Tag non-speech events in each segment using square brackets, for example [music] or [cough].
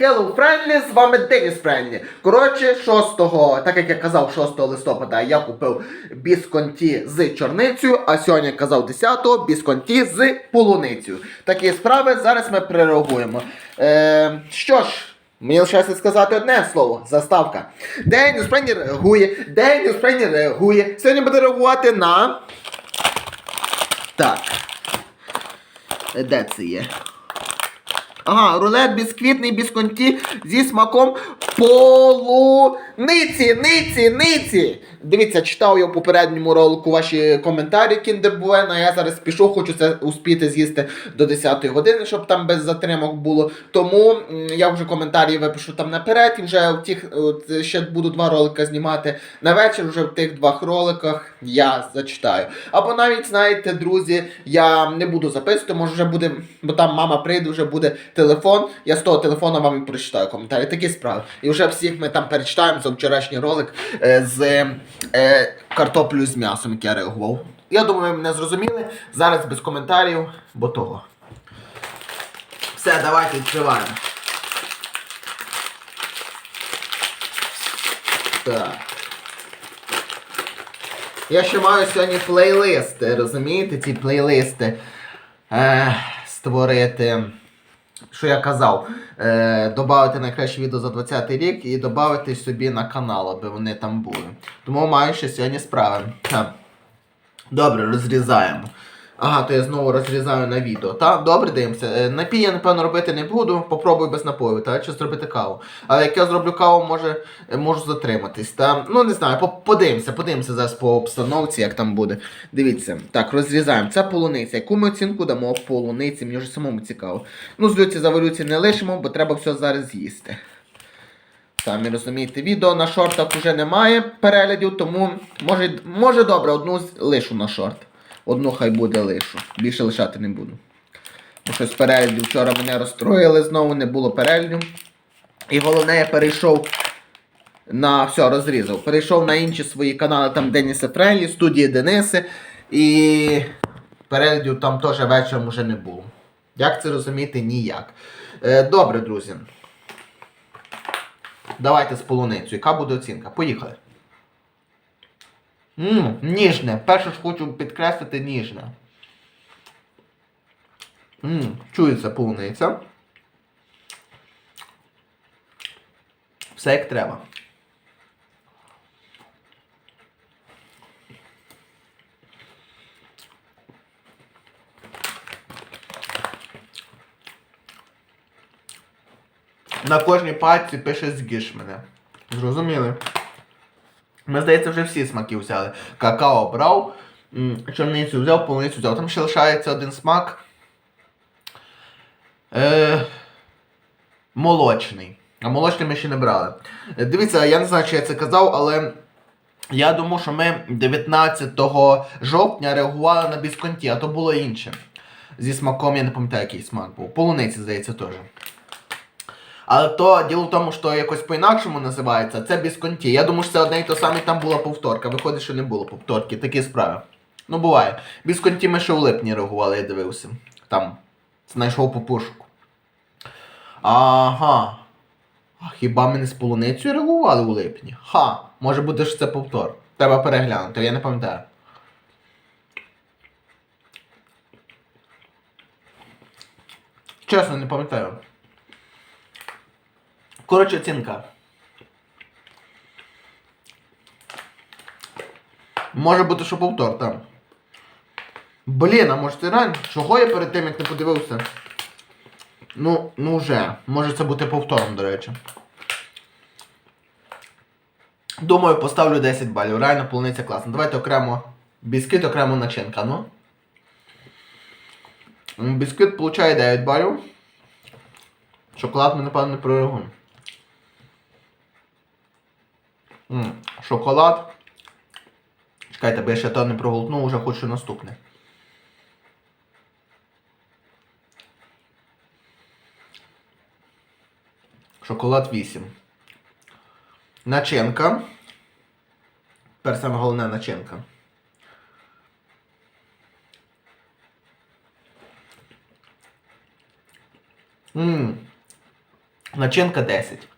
Hello Friendly, з вами Деніс Friendly. Коротше, 6, так як я казав, 6 листопада я купив бісконті з чорницею, а сьогодні казав 10-го бісконті з полуницею. Такі справи зараз ми перереагуємо. Е, що ж. Мені лишається сказати одне слово заставка. Деніс Френні реагує, Деніс Френні реагує. Сьогодні буде реагувати на. Так. Де це є? Ага, рулет бісквітний бісконті зі смаком полуниці, ниці, ниці. Дивіться, читав я в попередньому ролику ваші коментарі Kinder Bueno, я зараз пішов, хочу це успіти з'їсти до 10 години, щоб там без затримок було. Тому я вже коментарі випишу там наперед, і вже в тих ще буду два ролика знімати на вечір, вже в тих двох роликах я зачитаю. Або навіть, знаєте, друзі, я не буду записувати, може вже буде, бо там мама прийде, вже буде телефон. Я з того телефону вам і прочитаю коментарі. Такі справи. І вже всіх ми там перечитаємо за вчорашній ролик е, з е, картоплею з м'ясом, який я реагував. Я думаю, ви мене зрозуміли. Зараз без коментарів, бо того. Все, давайте відкриваємо. Так. Я ще маю сьогодні плейлисти, розумієте, ці плейлисти е, створити. Що я казав, е, додати найкраще відео за 20 рік і додати собі на канал, аби вони там були. Тому маю ще сьогодні справи. Добре, розрізаємо. Ага, то я знову розрізаю на відео. Та? Добре, дивимося. Е, Напій я, напевно, робити не буду. Попробую без напою, та? чи зробити каву. Але як я зроблю каву, може, е, можу затриматись. Та? Ну, не знаю, подивимося, подивимося зараз по обстановці, як там буде. Дивіться. Так, розрізаємо. Це полуниця. Яку ми оцінку дамо полуниці? Мені вже самому цікаво. Ну, з люці за не лишимо, бо треба все зараз з'їсти. Самі розумієте, відео на шортах вже немає переглядів, тому може, може добре, одну лишу на шорт. Одну хай буде лишу. Більше лишати не буду. Бо щось переглядів вчора мене розстроїли, знову не було переглядів. І головне, я перейшов на все, розрізав. Перейшов на інші свої канали, там Деніса Френлі, студії Дениси. І переглядів там теж вечором вже не було. Як це розуміти? Ніяк. Е, добре, друзі. Давайте з полуницю. Яка буде оцінка? Поїхали. Ммм, ніжне. Перше ж хочу підкреслити ніжне. Ммм, чується полуниця. Все як треба. На кожній пальці пише з'їж мене. Зрозуміли? Ми, здається, вже всі смаки взяли. Какао брав, чорницю взяв, полуницю взяв. Там ще лишається один смак. Е, молочний. А молочний ми ще не брали. Е, Дивіться, я не знаю, чи я це казав, але я думав, що ми 19 жовтня реагували на бісконті, а то було інше. Зі смаком, я не пам'ятаю, який смак був. Полуниці, здається, теж. Але то діло в тому, що якось по-інакшому називається, це бісконті. Я думаю, що це одне і те саме, там була повторка. Виходить, що не було повторки, такі справи. Ну, буває. Бісконті ми ще в липні реагували, я дивився. Там знайшов по пошуку. Ага. А хіба ми не з полуницею реагували у липні? Ха, може бути, що це повтор. Треба переглянути, я не пам'ятаю. Чесно, не пам'ятаю. Коротше, оцінка. Може бути, що повтор там. Блін, а може це реально? Чого я перед тим, як не подивився? Ну, ну вже. Може це бути повтором, до речі. Думаю, поставлю 10 балів. Реально полуниця класна. Давайте окремо бісквіт, окремо начинка, ну. Бісквіт получає 9 балів. Шоколад ми, напевно, не прореагуємо. М, Шоколад. Чекайте, бо я ще то не проголтнув, вже хочу наступне. Шоколад 8. Начинка. Тепер саме головне начинка. Ммм. Начинка 10.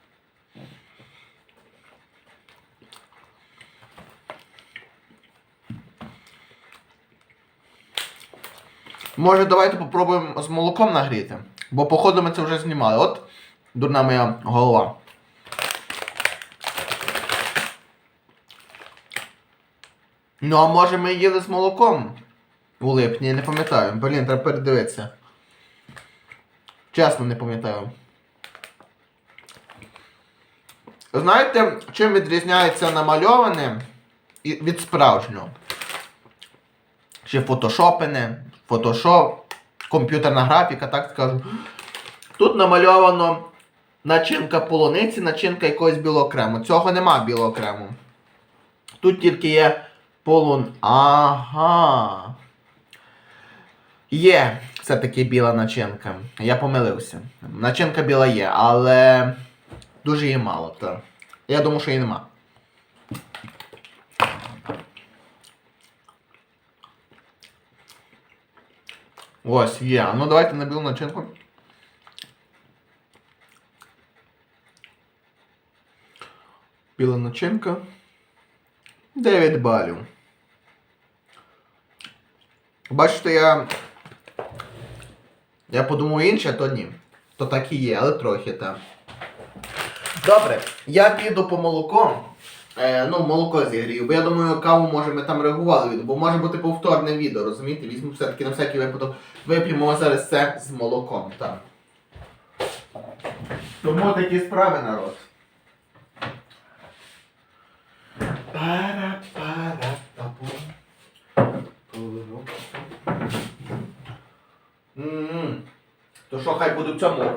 Може, давайте попробуємо з молоком нагріти. Бо, походу, ми це вже знімали. От дурна моя голова. Ну, а може ми їли з молоком у липні, я не пам'ятаю. Блін, треба передивитися. Чесно, не пам'ятаю. Знаєте, чим відрізняється намальоване від справжнього? Чи фотошопене, фотошоп, комп'ютерна графіка, так скажу. Тут намальовано начинка полуниці, начинка якогось білого крему. Цього нема білого крему. Тут тільки є полун. Ага. Є все-таки біла начинка. Я помилився. Начинка біла є, але дуже її мало. Так. Я думаю, що її нема. Ось є. Ну давайте на білу начинку. Біла начинка. 9 балів. Бачите, я. Я подумав інше, то ні. То так і є, але трохи так. Добре, я піду по молоко. Е, ну, молоко зігрію, бо я думаю, каву може ми там реагували від, бо може бути повторне відео, розумієте? Візьму все-таки на всякий випадок. Вип'ємо зараз це з молоком, так. Тому такі справи, народ. То що хай буде в цьому?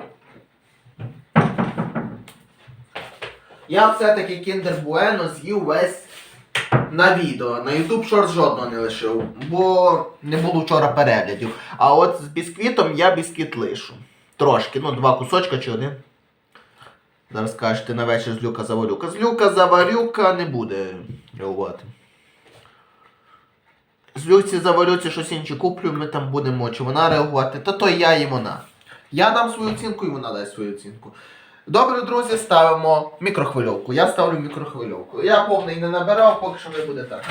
Я все-таки Kinder Bueno з'їв весь на відео. На YouTube Shorts жодного не лишив, бо не було вчора переглядів. А от з бісквітом я бісквіт лишу. Трошки, ну два кусочка чи один. Зараз кажете на вечір з люка заварюка. З люка заварюка не буде реагувати. З люці заварюці щось інше куплю, ми там будемо, чи вона реагувати. Та то я і вона. Я дам свою оцінку і вона дасть свою оцінку. Добре, друзі, ставимо мікрохвильовку. Я ставлю мікрохвильовку. Я повний не набирав, поки що ви буде так.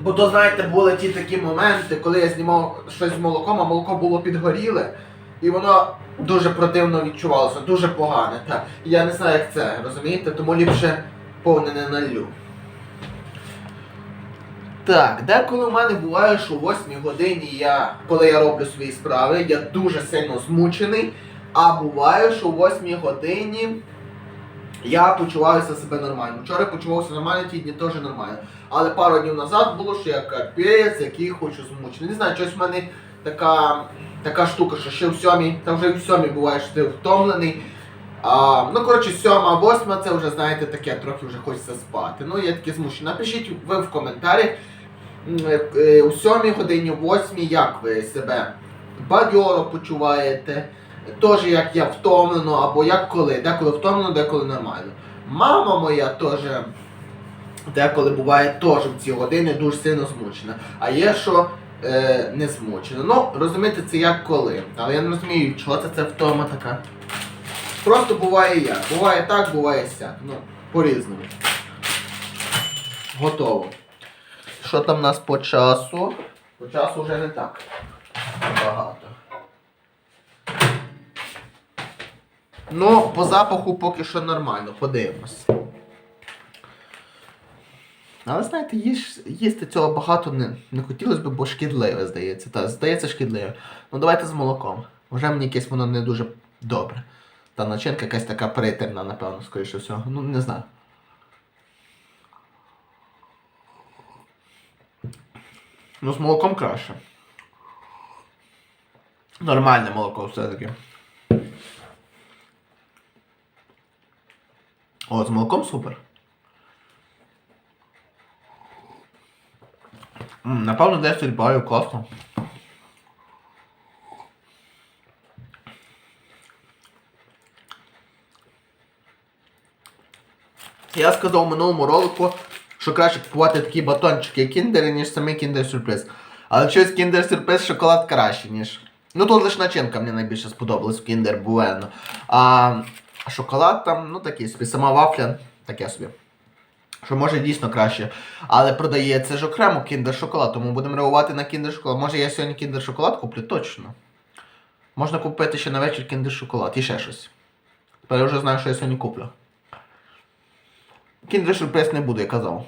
Бо то, знаєте, були ті такі моменти, коли я знімав щось з молоком, а молоко було підгоріле, і воно дуже противно відчувалося, дуже погане. Так. Я не знаю, як це, розумієте? Тому ліпше повне не налью. Так, деколи в мене буває, що о 8 годині я, коли я роблю свої справи, я дуже сильно змучений. А буває, що о 8 годині я почуваюся себе нормально. Вчора почувався нормально, ті дні теж нормально. Але пару днів назад було, що я капець, який хочу змучений. Не знаю, щось в мене така, така штука, що ще в сьомій, та вже в сьомій буває, що ти втомлений. А, ну, коротше, сьома, восьма, це вже, знаєте, таке, трохи вже хочеться спати. Ну, я таке змушений. Напишіть ви в коментарях, у сьомій годині, восьмій, як ви себе бадьоро почуваєте, теж як я втомлено, або як коли, деколи втомлено, деколи нормально. Мама моя теж деколи буває теж в ці години дуже сильно змучена. А є що е, не змучена. Ну, розумієте, це як коли. Але я не розумію, чого це, це втома така. Просто буває як. Буває так, буває сяк. Ну, по-різному. Готово. Що там у нас по часу? По часу вже не так. Багато. Ну, по запаху поки що нормально, подивимось. Але знаєте, їсти цього багато не, не хотілося б, бо шкідливе, здається. Та, здається, шкідливе. Ну давайте з молоком. Вже мені якесь воно не дуже добре. Та начинка якась така притерна, напевно, скоріше всього. Ну, не знаю. Ну, з молоком краще. Нормальне молоко все-таки. О, з молоком супер. М, Напевно, 10 балів класно. Я сказав минулому ролику, що краще купувати такі батончики кіндери, ніж самий кіндер сюрприз. Але щось кіндер сюрприз шоколад краще, ніж Ну тут лише начинка мені найбільше сподобалась в Kinder Bueno. А шоколад там, ну такий собі, сама вафля, таке собі. Що може дійсно краще. Але продається ж окремо Kinder шоколад, тому будемо реагувати на Kinder шоколад. Може я сьогодні Kinder шоколад куплю? Точно. Можна купити ще на вечір Kinder шоколад і ще щось. Тепер я вже знаю, що я сьогодні куплю. Kinder сюрприз не буде, я казав.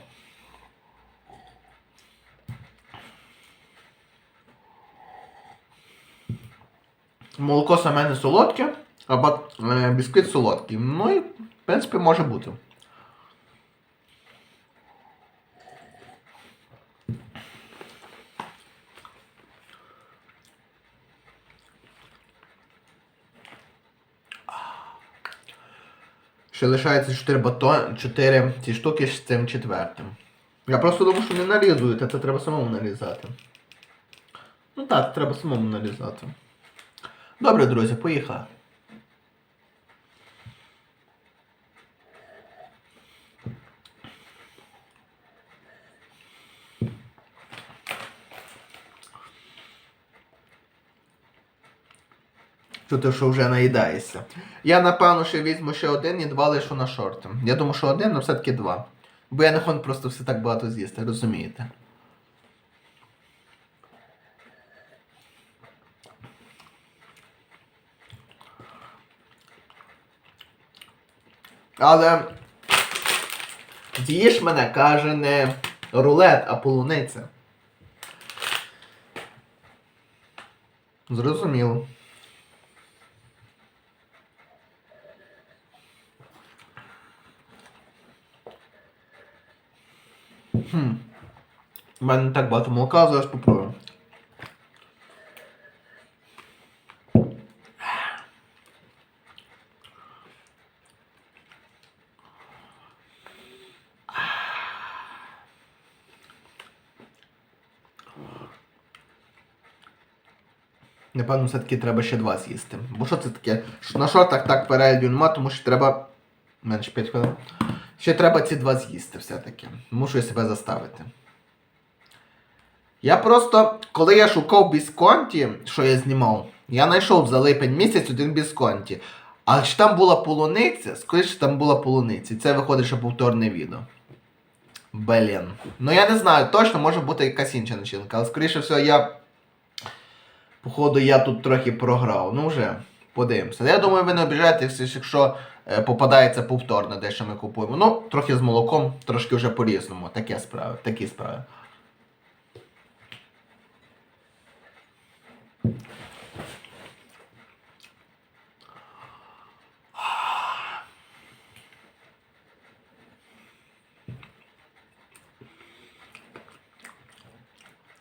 Молоко саме не солодке, а бат- е, бісквіт солодкий. Ну і, в принципі, може бути. Ще лишається 4 батон, 4 ці штуки з цим четвертим. Я просто думаю, що не нарізують, а це треба самому нарізати. Ну так, треба самому нарізати. Добре, друзі, поїхали. Чути, що вже наїдаєшся. Я напевно ще візьму ще один і два лишу на шорти. Я думаю, що один, але все-таки два. Бо я не хочу просто все так багато з'їсти, розумієте? Але з'їж мене каже не рулет, а полуниця. Зрозуміло. Хм. У мене не так багато молока, зараз попробую. Напевно, все-таки треба ще два з'їсти. Бо що це таке? На шортах так перегляду нема, тому що треба. Менше 5 хвилин. Ще треба ці два з'їсти все-таки. Мушу я себе заставити. Я просто, коли я шукав бісконті, що я знімав, я знайшов за липень місяць один бісконті. А чи там була полуниця, скоріше там була полуниця. Це виходить, що повторне відео. Блін. Ну я не знаю, точно може бути якась інша начинка, але скоріше всього я. Походу, я тут трохи програв. Ну вже, подивимося. Я думаю, ви не обіжаєтеся, якщо попадається повторно, де що ми купуємо. Ну, трохи з молоком, трошки вже по-різному. Таке справи, такі справи.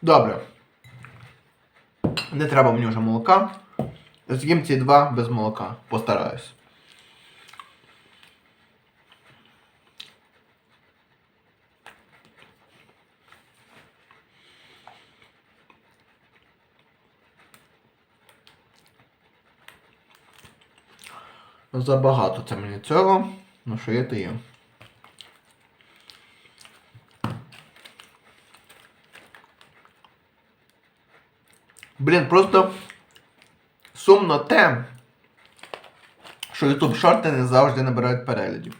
Добре. Не треба мені вже молока. З'їм ці два без молока. Постараюсь. Забагато це мені цього. Ну що є, то є. Блін, просто сумно те, що YouTube шорти не завжди набирають переглядів.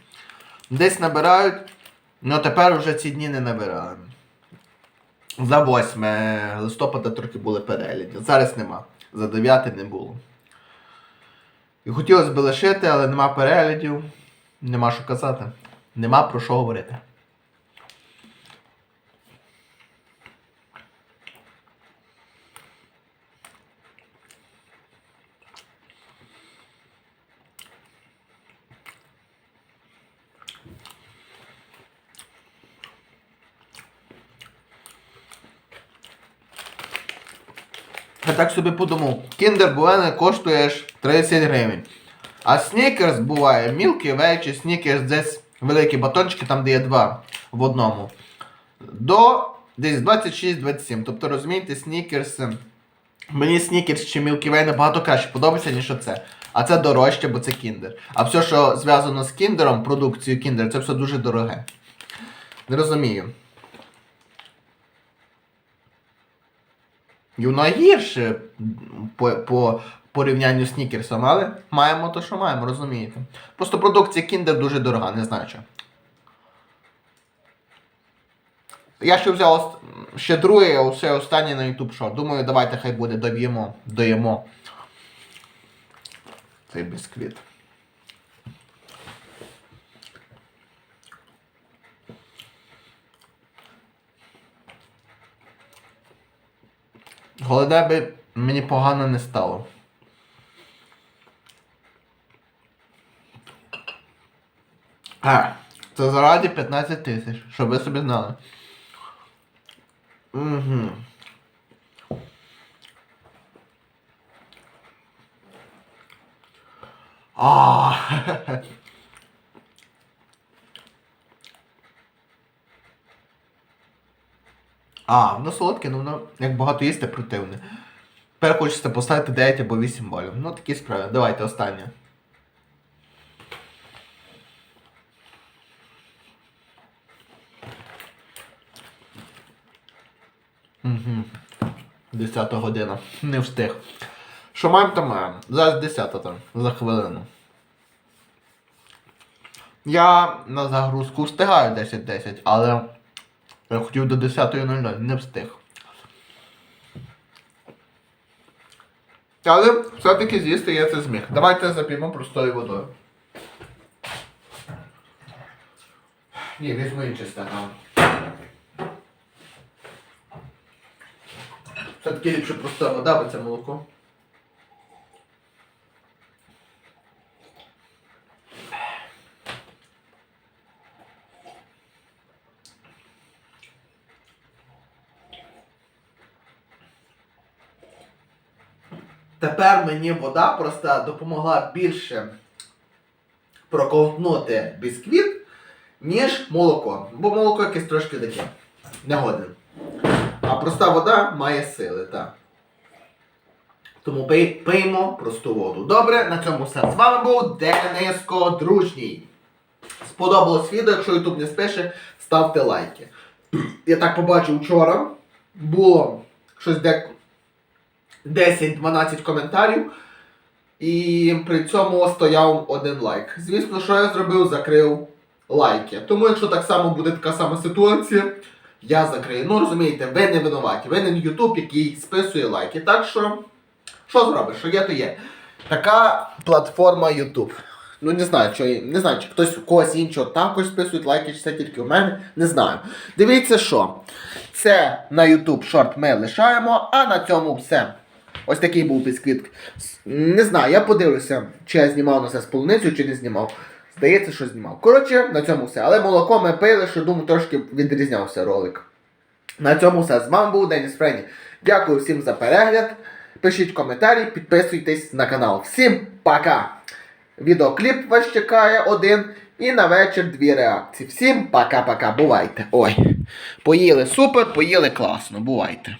Десь набирають, але тепер вже ці дні не набираємо. За 8 листопада трохи були перегляді. Зараз нема. За 9 не було. І хотілося б лишити, але нема переглядів, нема що казати. Нема про що говорити. Я так собі подумав, Kinder Bueno коштує аж 30 гривень. А Snickers буває Milky Way чи Snickers десь великі батончики, там де є два в одному. До десь 26-27. Тобто розумієте, Snickers. Мені Snickers чи Milky Way набагато краще подобається, ніж оце. А це дорожче, бо це Kinder. А все, що зв'язано з Кіндером, продукцією Kinder, це все дуже дороге. Не розумію. І гірше по, по порівнянню з снікерсом, але маємо то, що маємо, розумієте. Просто продукція Kinder дуже дорога, не знаю чого. Я ще взяв ще другий, а все останнє на YouTube шоу. Думаю, давайте хай буде, доб'ємо, доїмо. Цей бісквіт. Головне би мені погано не стало. А, це заради 15 тисяч, щоб ви собі знали. Угу. А. [laughs] А, воно солодке, ну воно як багато їсти противне. Тепер хочеться поставити 9 або 8 балів. Ну такі справи. Давайте останнє. Угу. 10 година. Не встиг. Що маємо, то маємо. Зараз 10 там, за хвилину. Я на загрузку встигаю 10-10, але я хотів до 10.00, не встиг. Але все-таки з'їсти я це зміг. Давайте зап'ємо простою водою. Ні, візьму інший стакан. Все-таки ліпше проста вода, бо це молоко. Тепер мені вода просто допомогла більше проковтнути бісквіт, ніж молоко. Бо молоко якесь трошки таке. Негодне. А проста вода має сили, так. Тому пий, пиймо просту воду. Добре, на цьому все. З вами був Дениско Дружній. Сподобалось відео, якщо YouTube не спише, ставте лайки. Я так побачив вчора. Було щось де 10-12 коментарів. І при цьому стояв один лайк. Звісно, що я зробив, закрив лайки. Тому, якщо так само буде така сама ситуація, я закрию. Ну розумієте, ви не винуваті. Ви не YouTube, який списує лайки. Так що, що зробиш? Що є, то є. Така платформа YouTube. Ну не знаю, що не знаю, чи хтось у когось іншого також списує лайки, чи це тільки у мене. Не знаю. Дивіться, що це на YouTube шорт ми лишаємо, а на цьому все. Ось такий був бісквіт. Не знаю, я подивлюся, чи я знімав на це з полуницею, чи не знімав. Здається, що знімав. Коротше, на цьому все. Але молоко ми пили, що думаю, трошки відрізнявся ролик. На цьому все. З вами був Деніс Френі. Дякую всім за перегляд. Пишіть коментарі, підписуйтесь на канал. Всім пока! Відеокліп вас чекає один. І на вечір дві реакції. Всім пока-пока. Бувайте. Ой. Поїли супер, поїли класно. Бувайте.